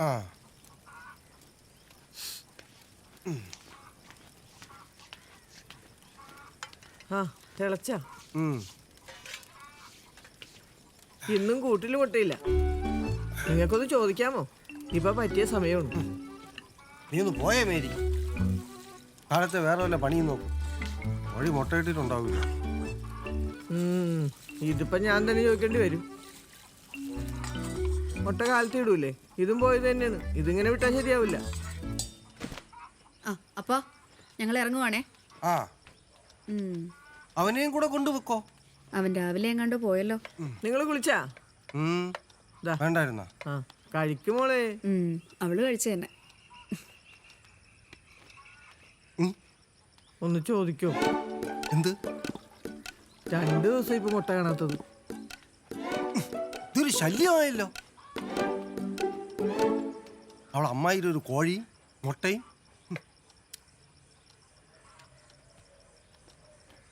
ആ. ആ തിളച്ച. ഇന്നും കൂട്ടിൽ മുട്ടയില്ല നിങ്ങൾക്കൊന്ന് ചോദിക്കാമോ? ഇപ്പൊ പറ്റിയ സമയമുണ്ട്. നീ ഒന്ന് പോയേ മേരി. കാലത്തെ വേറെ വല്ല പണിയും നോക്കും. വഴി മുട്ടയിട്ടിട്ടുണ്ടാവില്ല ഇതിപ്പോ ഞാൻ തന്നെ ചോദിക്കേണ്ടി വരും. മുട്ട കാലത്ത് ഇടൂലേ ഇതും പോയത് തന്നെയാണ്. ഇതിങ്ങനെ വിട്ടാൽ ശരിയാവില്ല. ആ അപ്പാ ഞങ്ങൾ ഇറങ്ങുവാണേ? ആ. ഉം. അവനെയും കൂടെ കൊണ്ടുവെക്കോ അവൻ രാവിലെ എങ്ങാണ്ട് പോയല്ലോ. നിങ്ങൾ കുളിച്ചാ? ഉം. ദാ. വേണ്ടായിരുന്നാ? ആ കഴിക്കുമോളെ ഉം. അവൾ കഴിച്ച തന്നെ. ഉം. ഒന്ന് ചോദിക്കോ. എന്ത്? രണ്ടു ദിവസം ഇപ്പൊ മുട്ട കാണാത്തത്. ഇതൊരു ശല്യമായല്ലോ. അവൾ അമ്മായിയുടെ ഒരു കോഴിയും മുട്ടയും.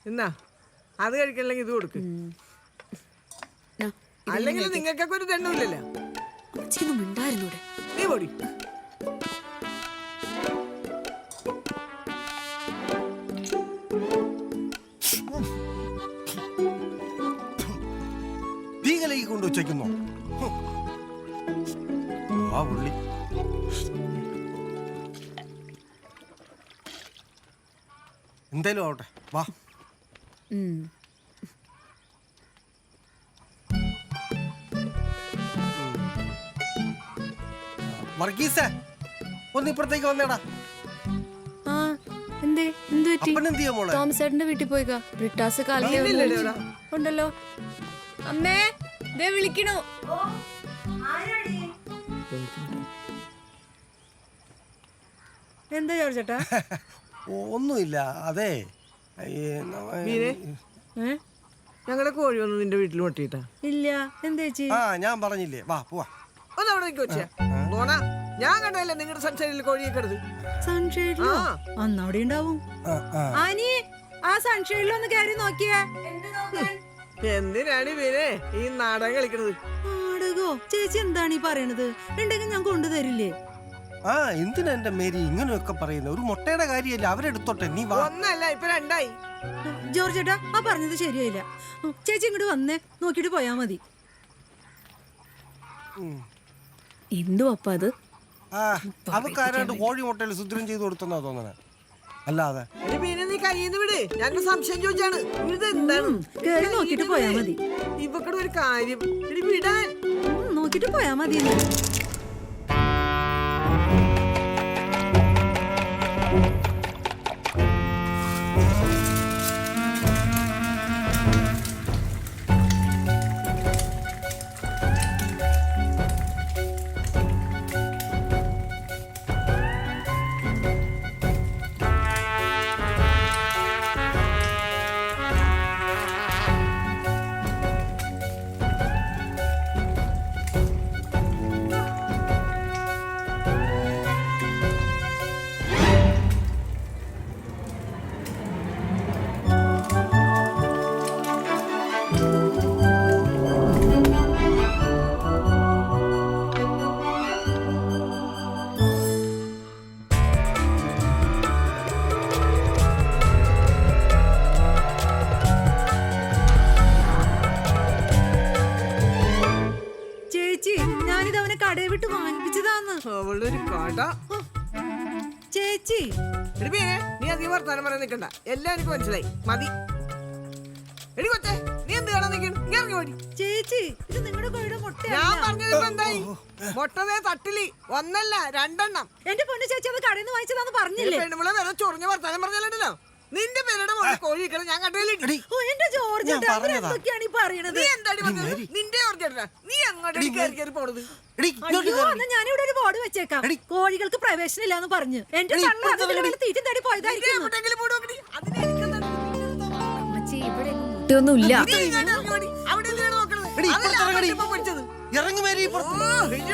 എന്നാ അത് കഴിക്കണമെങ്കിൽ ഇത് കൊടുക്ക്. അല്ലെങ്കിൽ നിങ്ങൾക്കൊക്കെ ഒരു മിണ്ടായിരുന്നൂടെ. നീ പൊടി. എന്തേലും ആവട്ടെ. വാ. വർഗീസേ ഒന്ന് ഇപ്പുറത്തേക്ക് വന്നേടാ. ആ എന്തേ എന്ത് പറ്റി? അപ്പൻ എന്ത് ചെയ്യാ മോളെ? തോമസ് ചേട്ടന്റെ വീട്ടിൽ പോയിക്കാ. ബ്രിട്ടാസ് കാലിലെ ഉണ്ടല്ലോ. അമ്മേ ദേ വിളിക്കണു. എന്താ ചോദിച്ചേട്ടാ ചേട്ടാ ഒന്നുമില്ല. അതെ? ഞങ്ങളുടെ കോഴി വന്ന് നിന്റെ വീട്ടിൽ മുട്ടിയിട്ടാ ഇല്ല. എന്തേച്ചി ആ ഞാൻ പറഞ്ഞില്ലേ. വാ പോവാ. ഒന്ന് അവിടെ പോണാ ഞാൻ കണ്ടല്ലേ നിങ്ങളുടെ സൺഷൈഡിൽ കോഴിയെ എടുത്ത്? സൺഷെയ്ഡിലോ ആ. അന്ന് അവിടെ ഉണ്ടാവും. ആ. ആനി ആ സൺഷെയ്ഡിലൊന്ന് കയറി നോക്കിയേ. എന്തിനാണ് ഇവരെ ഈ നാടകം കളിക്കണത്? നാടകോ? ചേച്ചി എന്താണ് ഈ പറയണത്? ഉണ്ടെങ്കിൽ ഞാൻ കൊണ്ടുതരില്ലേ? ആ എന്തിനാ എന്റെ മേരി ഇങ്ങനെയൊക്കെ പറയുന്നത് ഒരു മുട്ടയുടെ കാര്യമല്ല അവരെടുത്തോട്ടെ നീ വാ. ഒന്നല്ല ഇപ്പൊ രണ്ടായി. ജോർജ് ചേട്ടാ ആ പറഞ്ഞത് ശരിയായില്ല. ചേച്ചി ഇങ്ങോട്ട് വന്നേ നോക്കിയിട്ട് പോയാ മതി. ഇവക്കടൊരു അപ്പ അത്? ആ അവക്കാരാണ്ട് കോഴി മുട്ടയിൽ സുദ്രം ചെയ്ത് കൊടുത്തെന്നാ തോന്നണേ? അല്ലാതെ. പിന്നെ നീ കയ്യിന്ന് വിട്. ഞാൻ സംശയം ചോദിച്ചാണ്. ഇത് എന്താണ്? കേറി നോക്കിട്ട് പോയാ മതി. ഇവക്കടെ ഒരു കാര്യം. വിടാൻ. നോക്കിട്ട് പോയാ മതി ചേച്ചി. എടി നീ അധികം വർത്താനം പറയാൻ നിൽക്കണ്ട. എല്ലാം എനിക്ക് മനസ്സിലായി. മതി. എടി കൊച്ചേ നീ എന്ത് കാണാൻ നിൽക്കണം? നീ ഇറങ്ങി പോടി ചേച്ചി ഇത് നിങ്ങളുടെ കോഴിയുടെ ഞാൻ മുട്ടയല്ല പറഞ്ഞത് ഇപ്പൊ എന്തായി? മുട്ടതേ തട്ടിലി. ഒന്നല്ല രണ്ടെണ്ണം. എന്റെ പൊന്നു ചേച്ചി അത് കടയിൽ നിന്ന് വാങ്ങിച്ചതാന്ന് പറഞ്ഞില്ലേ? പെണ്ണുമ്പളെ വില ചൊറിഞ്ഞ വർത്താനം പറഞ്ഞല്ലോ നിന്റെ പേരുടെ മോളെ കോഴി കളി ഞാൻ കണ്ടില്ലേ ഓ എന്റെ ജോർജ്. എന്തൊക്കെയാണ് ഈ പറയണത് നീ എന്താടി പറഞ്ഞത്? നിന്റെ ജോർജ് നീ അങ്ങോട്ട് കയറി കയറി പോണത്? ഞാനിവിടെ ഒരു ബോർഡ് വെച്ചേക്കാം. കോഴികൾക്ക് പ്രവേശനം ഇല്ലാന്ന് പറഞ്ഞു. എന്റെ തീറ്റം തേടി പോയതായിരിക്കും മുട്ടയൊന്നുമില്ല.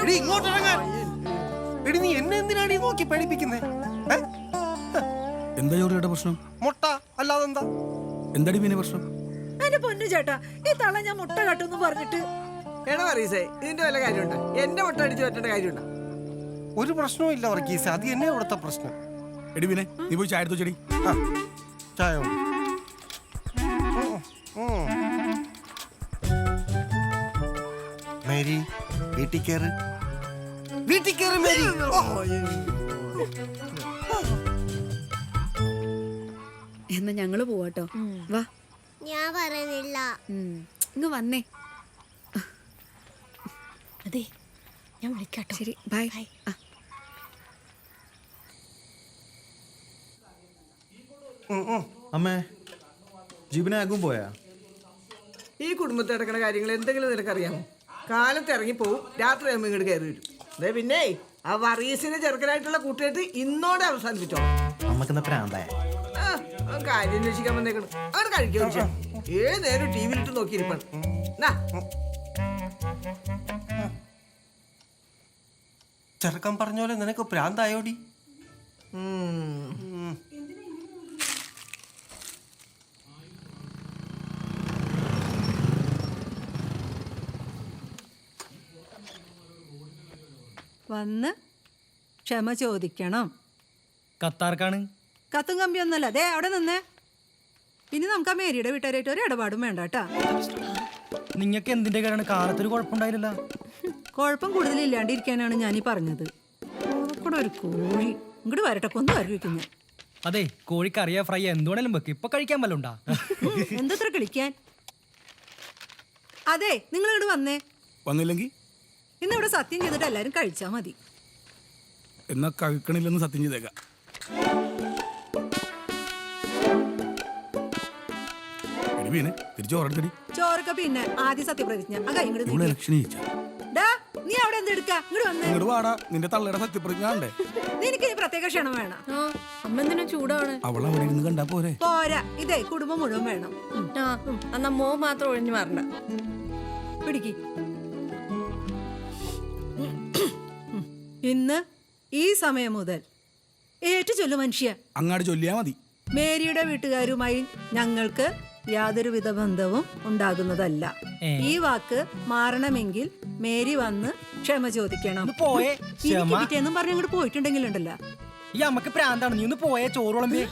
നീ ഇങ്ങോട്ട് ഇറങ്ങാൻ. എടി നീ എന്നെ എന്തിനാണ് ഈ നോക്കി പേടിപ്പിക്കുന്നേ? ഏ? എന്താ ജോറിയുടെ പ്രശ്നം? മുട്ട അല്ലാതെ എന്താ എന്താടി പിന്നെ പ്രശ്നം? എന്റെ പൊന്നു ചേട്ടാ ഈ തള്ള ഞാൻ മുട്ട കട്ടെന്ന് പറഞ്ഞിട്ട്. എടാ പറയസേ ഇതിന്റെ വല്ല കാര്യമുണ്ടോ? എന്റെ മുട്ട അടിച്ച് പറ്റേണ്ട കാര്യമുണ്ടോ? ഒരു പ്രശ്നവും ഇല്ല വർഗീസ് അത് എന്നെ ഇവിടുത്തെ പ്രശ്നം. എടി പിന്നെ നീ പോയി ചായ എടുത്തു ചെടി ആ, ചായ. മേരി വീട്ടിൽ കയറ്. വീട്ടിൽ കയറി മേരി. ഓ, എന്നാ ഞങ്ങൾ പോവാട്ടോ. വാ. ഞാൻ പറയുന്നില്ല. ഇങ്ങ് വന്നേ. അതെ ഞാൻ വിളിക്കാട്ടോ. ശരി ബൈ. ബൈ. അമ്മേ ജീവനാകും പോയാ? ഈ കുടുംബത്തിൽ നടക്കുന്ന കാര്യങ്ങൾ എന്തെങ്കിലും നിനക്കറിയാമോ? കാലത്ത് ഇറങ്ങിപ്പോവും രാത്രി ആകുമ്പോൾ ഇങ്ങോട്ട് കയറി വരും. അതെ പിന്നെ ആ വറീസിന്റെ ചെറുക്കനായിട്ടുള്ള കൂട്ടുകെട്ട് ഇന്നോടെ അവസാനിപ്പിച്ചോ അമ്മക്കെന്താ പ്രാന്തായ? കാര്യം അന്വേഷിക്കാൻ വന്നേക്കണം. അവിടെ കഴിക്കുക ഏത് നേരം ടി വിയിലിട്ട് നോക്കിയിരിപ്പാണ്. എന്നാ ചെറുക്കൻ പറഞ്ഞ പോലെ നിനക്ക് പ്രാന്തായോടി. വന്ന് ക്ഷമ ചോദിക്കണം. ഖത്താർക്കാണ് കത്തും കമ്പിയൊന്നുമല്ല അതെ അവിടെ നിന്നേ. ഇനി നമുക്ക് ആ മേരിയുടെ വീട്ടുകാരായിട്ട് ഒരു ഇടപാടും വേണ്ട കേട്ടാ. നിങ്ങൾക്ക് എന്തിന്റെ കാര്യമാണ് കാലത്തൊരു കുഴപ്പമുണ്ടായില്ലല്ലോ. കുഴപ്പം കൂടുതലില്ലാണ്ടിരിക്കാനാണ് ഞാൻ ഈ പറഞ്ഞത്. കൂടെ ഒരു കോഴി. ഇങ്ങോട്ട് വരട്ടെ കൊന്നു വരവിക്കും ഞാൻ. അതെ കോഴിക്കറിയ ഫ്രൈ. എന്തുവേണേലും വെക്ക്. ഇപ്പൊ കഴിക്കാൻ വല്ലുണ്ടാ എന്തത്ര കളിക്കാൻ അതെ നിങ്ങൾ ഇങ്ങോട്ട് വന്നേ. വന്നില്ലെങ്കിൽ ഇന്ന് ഇവിടെ സത്യം ചെയ്തിട്ട് എല്ലാരും കഴിച്ചാ മതി. എന്നാ കഴിക്കണില്ലെന്ന് സത്യം ചെയ്തേക്കാം. പിന്നെ തിരിച്ചു ഓർഡടി ചോറൊക്കെ പിന്നെ ആദ്യ സത്യപ്രതിജ്ഞ. ആ കൈ ഇങ്ങോട്ട് ഇവിടെ നീട്ടി. ഇലക്ഷൻ ജയിച്ചാ. ഡാ നീ അവിടെ എന്ത് എടുക്കാ? ഇങ്ങോട്ട് വന്നേ. ഇങ്ങോട്ട് വാടാ. നിന്റെ തള്ളയുടെ സത്യപ്രതിജ്ഞ ഉണ്ടേ നിനക്ക് ഈ പ്രത്യേക ക്ഷണം വേണം. ആ അമ്മ എന്തിനാ ചൂടാണ് അവൾ അവിടെ ഇരുന്ന് കണ്ടാ പോരെ. പോരാ. ഇതേ കുടുംബം മുഴുവൻ വേണം. ഉം. ആ എന്നാ മോ മാത്രം ഒഴിഞ്ഞു മാറണ്ട പിടിക്ക്. ഇന്ന് ഈ സമയം മുതൽ ഏറ്റു ചൊല്ലു മനുഷ്യ. അങ്ങാട് ചൊല്ലിയാ മതി. മേരിയുടെ വീട്ടുകാരുമായി ഞങ്ങൾക്ക് യാതൊരുവിധ ബന്ധവും ഉണ്ടാകുന്നതല്ല. ഈ വാക്ക് മാറണമെങ്കിൽ മേരി വന്ന് ക്ഷമ ചോദിക്കണം. പോയേ. ക്ഷമ. പിറ്റേന്നും പറഞ്ഞ് അങ്ങോട്ട് പോയിട്ടുണ്ടെങ്കിലുണ്ടല്ലോ. ഈ അമ്മയ്ക്ക് പ്രാന്താണ്. നീ ഒന്ന് പോയേ ചോറ് വിളമ്പേ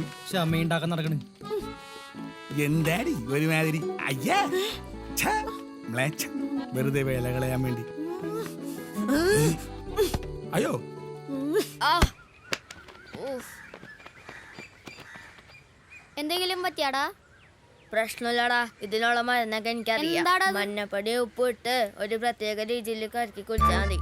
ക്ഷമ ഉണ്ടാക്കാൻ നടക്കണ്. എന്താടി ഒരുമാതിരി? അയ്യാ. വെറുതെ വേല കളയാൻ വേണ്ടി. അയ്യോ. എന്തെങ്കിലും പറ്റിയാടാ? പ്രശ്നമില്ലടാ. ഇതിനുള്ള മരുന്നൊക്കെ എനിക്കറിയാം? മഞ്ഞപ്പൊടി ഉപ്പ് ഇട്ട് ഒരു പ്രത്യേക രീതിയിൽ കറക്കി കുടിച്ചാൽ മതി.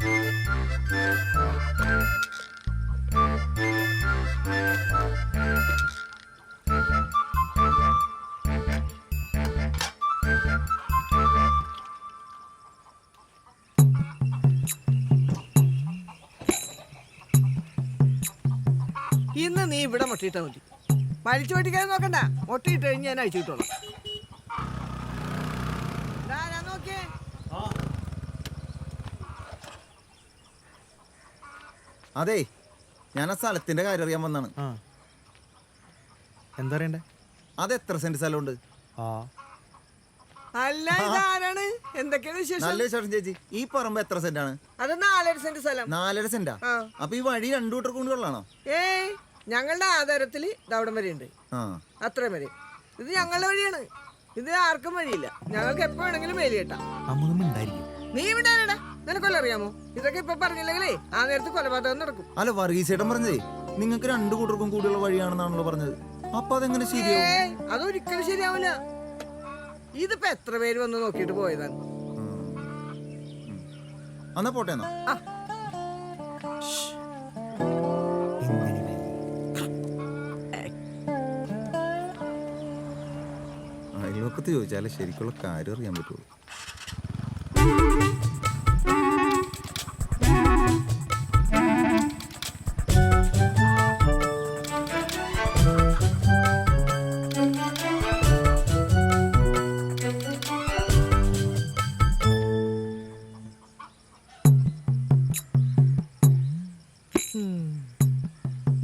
ഇന്ന് നീ ഇവിടെ മുട്ടിയിട്ടാ മതി. മരിച്ചു പൊട്ടിക്കാൻ നോക്കണ്ട. മുട്ടിയിട്ട് കഴിഞ്ഞ് ഞാൻ അയച്ചു കിട്ടോളാം നോക്കിയേ. അതെ ഞാൻ ആ സ്ഥലത്തിന്റെ കാര്യം അറിയാൻ വന്നാണ്. എന്താ അറിയണ്ടേ അത് എത്ര സെന്റ് സ്ഥലമുണ്ട്? അല്ല ഇതാരാണ്? എന്തൊക്കെയാണ് വിശേഷം? നല്ല വിശേഷം ചേച്ചി. ഈ പറമ്പ് എത്ര സെന്റ് ആണ് അത് നാലര സെന്റ് സ്ഥലം. നാലര സെന്റാ. അപ്പൊ ഈ വഴി രണ്ടു കൂട്ടർ കൊണ്ടുള്ളാണോ ഏയ് ഞങ്ങളുടെ ആധാരത്തിൽ ദവിടം വരെ ഉണ്ട്. അത്രയും വരെ. ഇത് ഞങ്ങളുടെ വഴിയാണ്. ഇത് ആർക്കും വഴിയില്ല. ഞങ്ങൾക്ക് എപ്പോ വേണമെങ്കിലും മേലി കേട്ടാ. നീ ഇവിടെ നിനക്കൊല്ലം അറിയാമോ? ഇതൊക്കെ ഇപ്പൊ പറഞ്ഞില്ലെങ്കിലേ ആ നേരത്ത് കൊലപാതകം നടക്കും. അല്ല വർഗീസേട്ടൻ പറഞ്ഞേ നിങ്ങൾക്ക് രണ്ടു കൂട്ടർക്കും കൂടിയുള്ള വഴിയാണെന്നാണല്ലോ പറഞ്ഞത്. അപ്പൊ അതെങ്ങനെ ശരിയാവും? അതൊരിക്കലും ശരിയാവില്ല ഇതിപ്പോ എത്ര പേര് വന്ന് നോക്കിയിട്ട് പോയതാണ്? എന്നാ പോട്ടെ എന്നാ. ആ. ചോദിച്ചാലേ ശരിക്കുള്ള കാര്യം അറിയാൻ പറ്റുള്ളൂ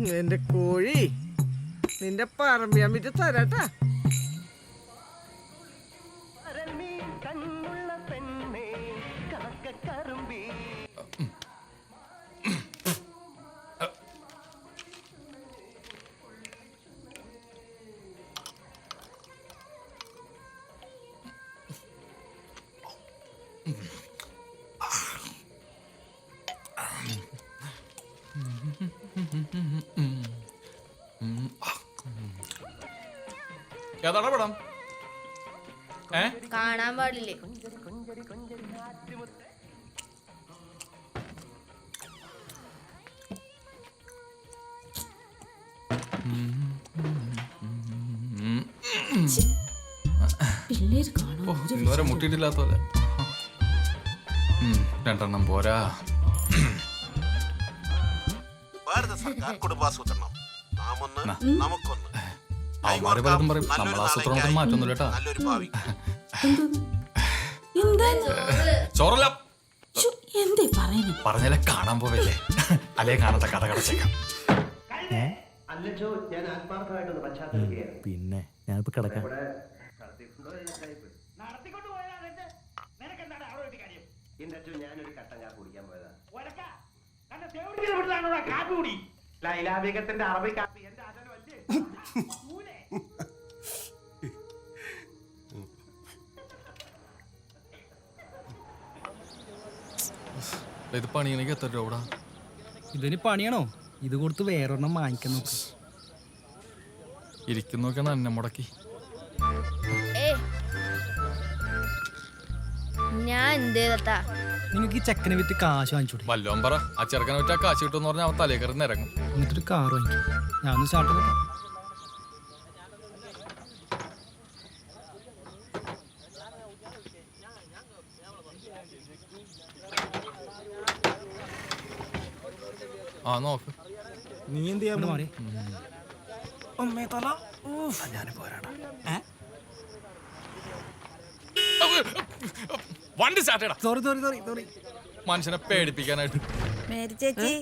നിന്റെ കോഴി നിന്റെ പറമ്പിയാൻ വിറ്റ് തരാട്ടാ ഏതാടാ പടം. ഏ? കാണാൻ പാടില്ലേ? മുട്ടിയിട്ടില്ലാത്ത പോലെ. ഉം, രണ്ടെണ്ണം പോരാ. ഭാരത സർക്കാർ കുടുംബാസൂത്രണം. നാമൊന്ന് നമുക്കൊന്ന് അവന്മാര് പലതും പറയും. നമ്മൾ ആസൂത്രണത്തിന് മാറ്റൊന്നുമില്ല കേട്ടാ. ചോറല്ല. എന്തേ പറയുന്നു? പറഞ്ഞാലേ കാണാൻ പോവല്ലേ? അല്ലേ കാണാത്ത കഥ കടച്ചേക്കാം. പിന്നെ ഞാനിപ്പോ കിടക്കാം. ഞാനൊരു കട്ടൻ കാപ്പ് കുടിക്കാൻ പോയതാ. ലൈലാബേഗത്തിന്റെ അറബി കാപ്പി എന്റെ അച്ഛനല്ലേ ഇത് പണിയണെങ്കിൽ എത്ര രൂപ ഇതിന് പണിയാണോ? ഇത് കൊടുത്ത് വേറൊരെണ്ണം വാങ്ങിക്കാൻ നോക്ക്. ഇരിക്കുന്നൊക്കെയാണ് എന്നെ മുടക്കി. ഏ ഞാൻ എന്ത് ചെയ്തട്ടാ നിങ്ങൾക്ക് ഈ ചെക്കനെ വിറ്റ് കാശ് വാങ്ങിച്ചൂടെ? വല്ലോം പറ ആ ചെറുക്കനെ പറ്റാ കാശ് കിട്ടുമെന്ന് പറഞ്ഞാൽ അവൻ തലേ കയറി ഇറങ്ങും എന്നിട്ടൊരു കാർ വാങ്ങിക്കും. ഞാൻ ഒന്ന് സ്റ്റാർട്ട് നോക്കാം ആ നോക്ക് നീ എന്ത് ചെയ്യാൻ മാറി. അമ്മേ തല വണ്ടി സ്റ്റാർട്ട് ചെയ്യടാ. സോറി സോറി സോറി സോറി മനുഷ്യനെ പേടിപ്പിക്കാനായിട്ട്. മേരി ചേച്ചി.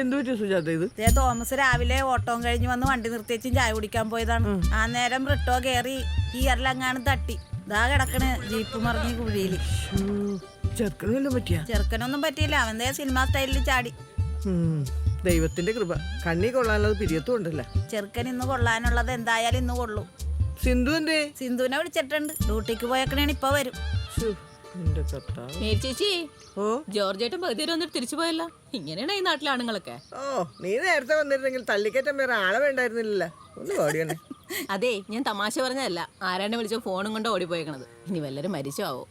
എന്തു പറ്റി സുജാത ഇത്? ദേ തോമസ് രാവിലെ ഓട്ടോം കഴിഞ്ഞ് വന്ന് വണ്ടി നിർത്തിയച്ചും ചായ കുടിക്കാൻ പോയതാണ്. ആ നേരം റിട്ടോ കയറി ഇയറിലങ്ങാണ് തട്ടി. ഇതാ കിടക്കണ് ജീപ്പ് മറിഞ്ഞ് കുഴിയിൽ. ചെറുക്കനൊന്നും പറ്റിയ? ചെറുക്കനൊന്നും പറ്റിയില്ല. അവൻ ദേ സിനിമ സ്റ്റൈലിൽ ചാടി. ദൈവത്തിന്റെ കൃപ. കണ്ണി കൊള്ളാനുള്ളത് പിരിയത്തും ഉണ്ടല്ല? ചെറുക്കൻ ഇന്ന് കൊള്ളാനുള്ളത് എന്തായാലും ഇന്ന് കൊള്ളു. സിന്ധു എന്തേ? സിന്ധുവിനെ വിളിച്ചിട്ടുണ്ട്. ഡ്യൂട്ടിക്ക് പോയേക്കണേണ് ഇപ്പൊ വരും. ചേച്ചി ഓ? ജോർജേട്ടൻ പകുതി വന്നിട്ട് തിരിച്ചു പോയല്ല. ഇങ്ങനെയാണ് ഈ നാട്ടിലെ ആണുങ്ങളൊക്കെ? ഓ നീ നേരത്തെ വന്നിരുന്നെങ്കിൽ വേറെ ആളെ വേണ്ടായിരുന്നില്ല ഒന്ന് പാടിയണേ അതെ ഞാൻ തമാശ പറഞ്ഞതല്ല. ആരാണ്ട് വിളിച്ച ഫോണും കൊണ്ട് ഓടിപ്പോയേക്കണത്. ഇനി വല്ലരും മരിച്ചോ ആവോ?